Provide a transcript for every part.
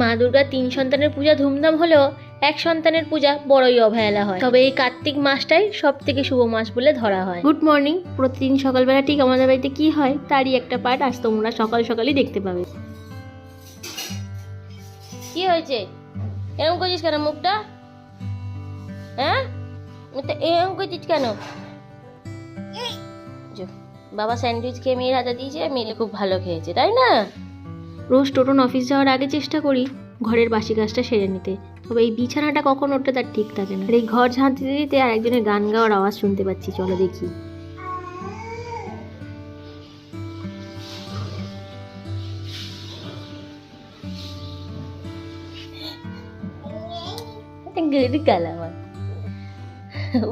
মা দুর্গার তিন সন্তানের পূজা ধুমধাম হলেও এক সন্তানের পূজা বড়ই অবহেলা হয়। তবে এই কার্তিক মাসটাই সব থেকে শুভ মাস বলে ধরা হয়। গুড মর্নিং প্রতিদিন সকালবেলা ঠিক আমাদের বাড়িতে কি হয় তারই একটা পার্ট আজ তোমরা সকাল সকালই দেখতে পাবে। কি হয়েছে? এরকম করছিস কেন মুখটা? হ্যাঁ? এরকম করছিস কেন? বাবা স্যান্ডউইচ খেয়ে মেয়ের হাতে দিয়েছে মেয়ে খুব ভালো খেয়েছে তাই না? রোজ টোটন অফিস যাওয়ার আগে চেষ্টা করি ঘরের বাসি কাজটা সেরে নিতে। তবে এই বিছানাটা কখন ওঠে তার ঠিক থাকে না। আর এই ঘর ঝাঁট দিতে আর একজনের গান গাওয়ার আওয়াজ শুনতে পাচ্ছি, চলো দেখি।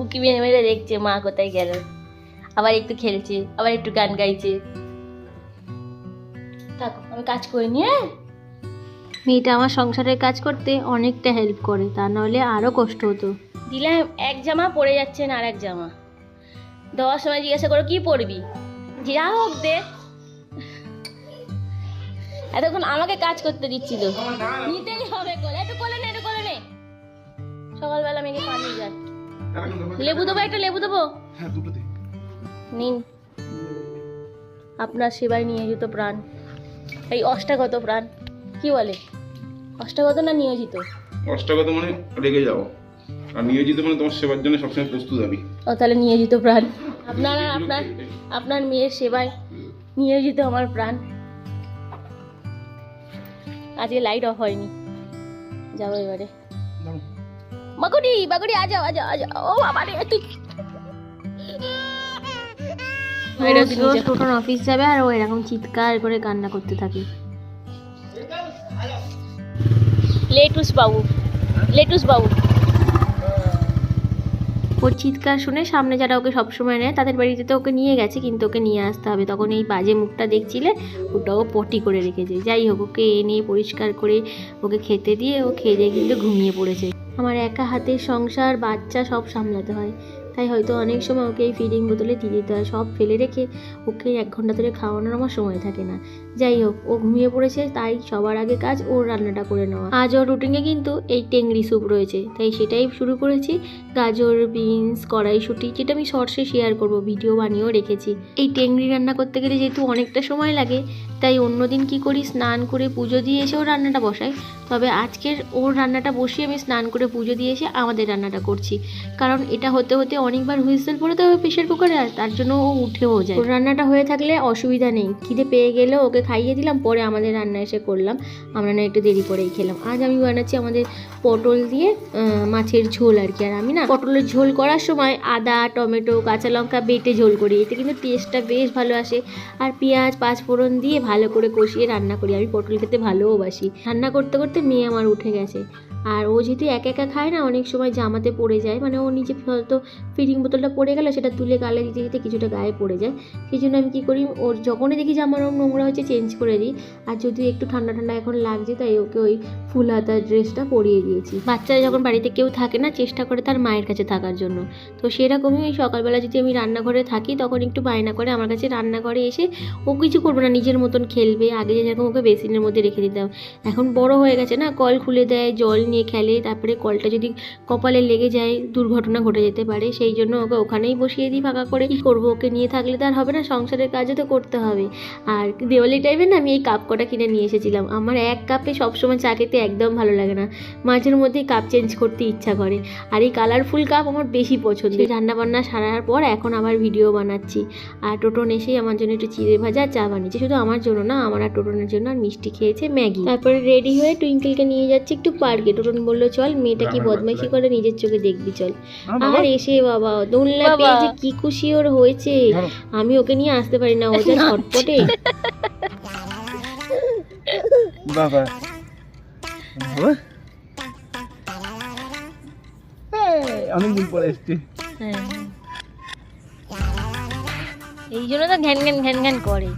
উকি মেরে মেরে দেখছে, মা কোথায় গেল? আবার একটু খেলছে, আবার একটু গান গাইছে। থাকো আমি কাজ করে নিয়ে মেয়েটা আমার সংসারের কাজ করতে অনেকটা হেল্প করে তা নাহলে আরও কষ্ট হতো। দিলাম এক জামা পরে যাচ্ছে না আর এক জামা। দেওয়ার সময় জিজ্ঞাসা করো কি পরবি? যা হোক দে। এতক্ষণ আমাকে কাজ করতে দিচ্ছিল। নিতেই হবে কোলে একটু কোলে নে একটু কোলে নে। সকালবেলা মেয়েকে পানি যায় লেবু দেবো একটা লেবু দেবো? হ্যাঁ নিন। আপনার সেবায় নিয়োজিত প্রাণ। এই অষ্টাগত প্রাণ। কি বলে? অষ্টাগত না নিয়োজিত? অষ্টাগত মানে রেগে যাও। আর নিয়োজিত মানে তোমার সেবার জন্য সবসময় প্রস্তুত আমি। ও তাহলে নিয়োজিত প্রাণ। আপনার আপনার আপনার মেয়ের সেবায় নিয়োজিত আমার প্রাণ। আজকে লাইট অফ হয়নি। যাব এবারে। বাগুড়ি বাগুড়ি আ যাও আ যাও আ যাও। ও বাবা রে তুই টোটন অফিস যাবে। আর ও এরকম চিৎকার করে কান্না করতে থাকে। লেটুস বাবু লেটুস বাবু। ওর চিৎকার শুনে সামনে যারা ওকে সবসময় নেয় তাদের বাড়িতে তো ওকে নিয়ে গেছে কিন্তু ওকে নিয়ে আসতে হবে। তখন এই বাজে মুখটা দেখছিলে ওটাও পটি করে রেখেছে। যাই হোক ওকে এনে পরিষ্কার করে ওকে খেতে দিয়ে ও খেয়ে দিয়ে কিন্তু ঘুমিয়ে পড়েছে। আমার একা হাতের সংসার বাচ্চা সব সামলাতে হয়। তাই হয়তো অনেক সময় ওকে এই ফিডিং বোতলে দিয়ে দিতে হয়। সব ফেলে রেখে ওকে এক ঘণ্টা ধরে খাওয়ানোর আমার সময় থাকে না। যাই হোক, ও ঘুমিয়ে পড়েছে, তাই সবার আগে কাজ ওর রান্নাটা করে নেওয়া। আজ ওর রুটিনে কিন্তু এই টেংরি স্যুপ রয়েছে, তাই সেটাই শুরু করেছি। গাজর বিনস কড়াইশুটি, যেটা আমি শর্টসে শেয়ার করব ভিডিও বানিয়েও রেখেছি। এই টেংরি রান্না করতে গেলে যেহেতু অনেকটা সময় লাগে, তাই অন্যদিন কি করি, স্নান করে পুজো দিয়ে এসে ওর রান্নাটা বসাই। তবে আজকের ওর রান্নাটা বসিয়ে আমি স্নান করে পুজো দিয়ে এসে আমাদের রান্নাটা করছি। কারণ এটা হতে হতে অনেকবার হুইসেল পড়তে তো প্রেশার কুকারে, আর তার জন্য ও উঠেও যায়। ওর রান্নাটা হয়ে থাকলে অসুবিধা নেই, খিদে পেয়ে গেলেও ওকে খাইয়ে দিলাম, পরে আমাদের রান্না এসে করলাম। আমরা না একটু দেরি করেই খেলাম। আজ আমি বানাচ্ছি আমাদের পটল দিয়ে মাছের ঝোল আর কি। আর আমি না পটলের ঝোল করার সময় আদা, টমেটো, কাঁচা লঙ্কা বেটে ঝোল করি। এতে কিন্তু টেস্টটা বেশ ভালো আসে। আর পেঁয়াজ, পাঁচফোড়ন দিয়ে ভালো করে কষিয়ে রান্না করি। আমি পটল খেতে ভালোবাসি রান্না করতে করতে মেয়ে আমার উঠে গেছে। আর ও যেহেতু একা একা খায় না, অনেক সময় জামাতে পড়ে যায় মানে ও নিজে হয়তো ফিডিং বোতলটা পড়ে গেল, সেটা তুলে গালে দিতে দিতে কিছুটা গায়ে পড়ে যায়। সেই জন্য আমি কী করি, ওর যখনই দেখি জামার রঙ নোংরা হচ্ছে চেঞ্জ করে দিই। আর যদি একটু ঠান্ডা ঠান্ডা এখন লাগছে, তাই ওকে ওই ফুল হাতার ড্রেসটা পরিয়ে দিয়েছি। বাচ্চারা যখন বাড়িতে কেউ থাকে না, চেষ্টা করে তার মায়ের কাছে থাকার জন্য। তো সেরকমই ওই সকালবেলা যদি আমি রান্নাঘরে থাকি, তখন একটু বায়না করে আমার কাছে রান্নাঘরে এসে ও কিছু করবে না, নিজের মতন খেলবে। আগে যেরকম ওকে বেসিনের মধ্যে রেখে দিতাম, এখন বড় হয়ে গেছে না, কল খুলে দেয়, জল নিয়ে খেলে, তারপরে কলটা যদি কপালে লেগে যায়, দুর্ঘটনা ঘটে যেতে পারে, সেই জন্য ওকে ওখানেই বসিয়ে দিই ফাঁকা করে। কী করব ওকে নিয়ে থাকলে তো আর হবে না, সংসারের কাজও তো করতে হবে। আর দেওয়ালি টাইমে না আমি এই কাপ কটা কিনে নিয়ে এসেছিলাম। আমার এক কাপে সবসময় চা খেতে একদম ভালো লাগে না। মাঝের মধ্যেই কাপ চেঞ্জ করতে ইচ্ছা করে। আর এই কালারফুল কাপ আমার বেশি পছন্দ। রান্না বান্না সারার পর এখন আবার ভিডিও বানাচ্ছি। আর টোটন এসেই আমার জন্য একটু চিড়ে ভাজা চা বানিয়েছে। শুধু আমার জন্য না, আমার আর টোটনের জন্য আর মিষ্টি খেয়েছে ম্যাগি। তারপরে রেডি হয়ে টুইঙ্কেলকে নিয়ে যাচ্ছি একটু পার্কে টোটন বলল চল মেয়েটা কি বদমাইশি করে নিজের চোখে দেখবি চল। আর এসে বাবা দোলনা পেয়ে যে কি খুশি ওর হয়েছে আমি ওকে নিয়ে আসতে পারি না ও যা ছটপটে। বাবা। অনেকদিন পরে এসছি। হ্যাঁ। এই জন্য তো ঘ্যান ঘ্যান ঘ্যান ঘ্যান করে।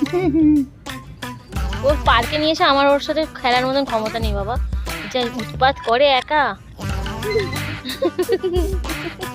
ওর পার্কে নিয়ে এসে আমার ওর সাথে খেলার মতন ক্ষমতা নেই বাবা। যা উৎপাত করে একা?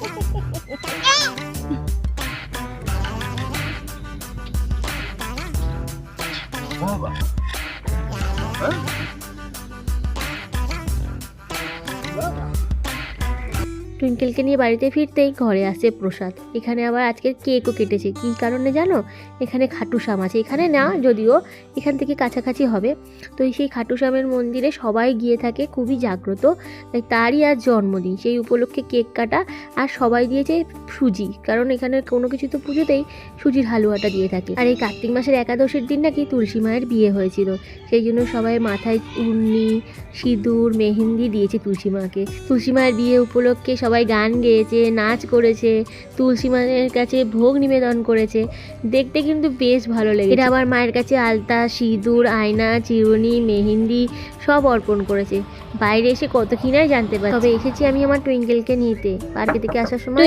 টুইঙ্কেলকে নিয়ে বাড়িতে ফিরতেই ঘরে আসে প্রসাদ। এখানে আবার আজকের কেকও কেটেছে। কী কারণে জানো? এখানে খাটুশ্যাম আছে। এখানে না, যদিও এখান থেকে কাছাকাছি হবে। তো সেই খাটুশ্যামের মন্দিরে সবাই গিয়ে থাকে, খুবই জাগ্রত। তাই তারই আজ জন্মদিন। সেই উপলক্ষে কেক কাটা আর সবাই দিয়েছে সুজি। কারণ এখানে কোনো কিছু তো পুজোতেই সুজির হালুয়াটা দিয়ে থাকে। আর এই কার্তিক মাসের একাদশীর দিন নাকি তুলসী মায়ের বিয়ে হয়েছিল। সেই জন্য সবাই মাথায় উন্নি, সিঁদুর, মেহেন্দি দিয়েছে তুলসী মাকে। তুলসী মায়ের বিয়ে উপলক্ষে সবাই গান গেয়েছে নাচ করেছে তুলসী মায়ের কাছে ভোগ নিবেদন করেছে। দেখতে কিন্তু বেশ ভালো লেগে এটা আবার মায়ের কাছে আলতা সিঁদুর আয়না চিরুনি মেহেন্দি সব অর্পণ করেছে। বাইরে এসে কত কিনাই জানতে পারি তবে এসেছি আমি আমার টুইঙ্কেলকে নিতে। পার্কে থেকে আসার সময়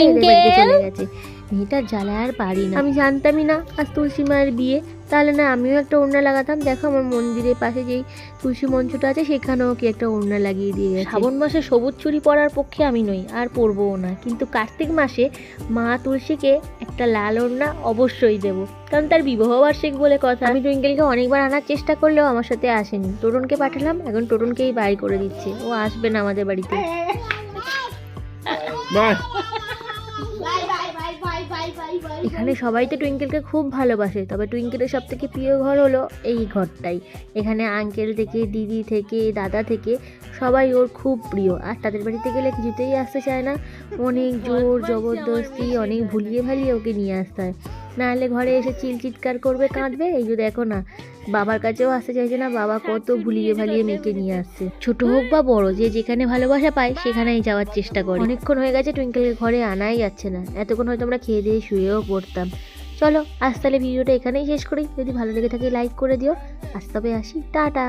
চলে গেছে। মেয়েটার জ্বালায় আর পারি না। আমি জানতামই না আজ তুলসী মায়ের বিয়ে। তাহলে না আমিও একটা ওড়না লাগাতাম। দেখো আমার মন্দিরের পাশে যেই তুলসী মঞ্চটা আছে সেখানেও কি একটা ওড়না লাগিয়ে দিয়ে গেছে। শ্রাবণ মাসে সবুজ চুরি পরার পক্ষে আমি নই আর পরবও না। কিন্তু কার্তিক মাসে মা তুলসীকে একটা লাল ওড়না অবশ্যই দেবো। কারণ তার বিবাহ বার্ষিক বলে কথা। আমি টুইঙ্কেলকে অনেকবার আনার চেষ্টা করলেও আমার সাথে আসেনি। টোটনকে পাঠালাম এখন টোটনকেই বাইর করে দিচ্ছে। ও আসবে না আমাদের বাড়িতে। বাই। এখানে সবাই তো টুইঙ্কেলকে খুব ভালোবাসে। তবে টুইঙ্কেলের সব থেকে প্রিয় ঘর হলো এই ঘরটাই। এখানে আঙ্কেল থেকে দিদি থেকে দাদা থেকে সবাই ওর খুব প্রিয়। আর তাদের বাড়িতে গেলে কিছুতেই আসতে চায় না। অনেক জোর জবরদস্তি অনেক ভুলিয়ে ভালিয়ে ওকে নিয়ে আসতে হয়। নাহলে ঘরে এসে চিল চিৎকার করবে, কাঁদবে? এই যে দেখো না, বাবার কাছেও আসতে চাইছে না, বাবা কত ভুলিয়ে ভালিয়ে মেয়েকে নিয়ে আসছে। ছোট হোক বা বড়, যে যেখানে ভালোবাসা পায়, সেখানেই যাওয়ার চেষ্টা করে। অনেকক্ষণ হয়ে গেছে টুইঙ্কেলকে ঘরে আনাই যাচ্ছে না। এতক্ষণ হয়তো আমরা খেয়ে দিয়ে শুয়েও পড়তাম। চলো, আজ তাহলে ভিডিওটা এখানেই শেষ করি। যদি ভালো লেগে থাকে লাইক করে দিও। আজ তবে আসি। টাটা!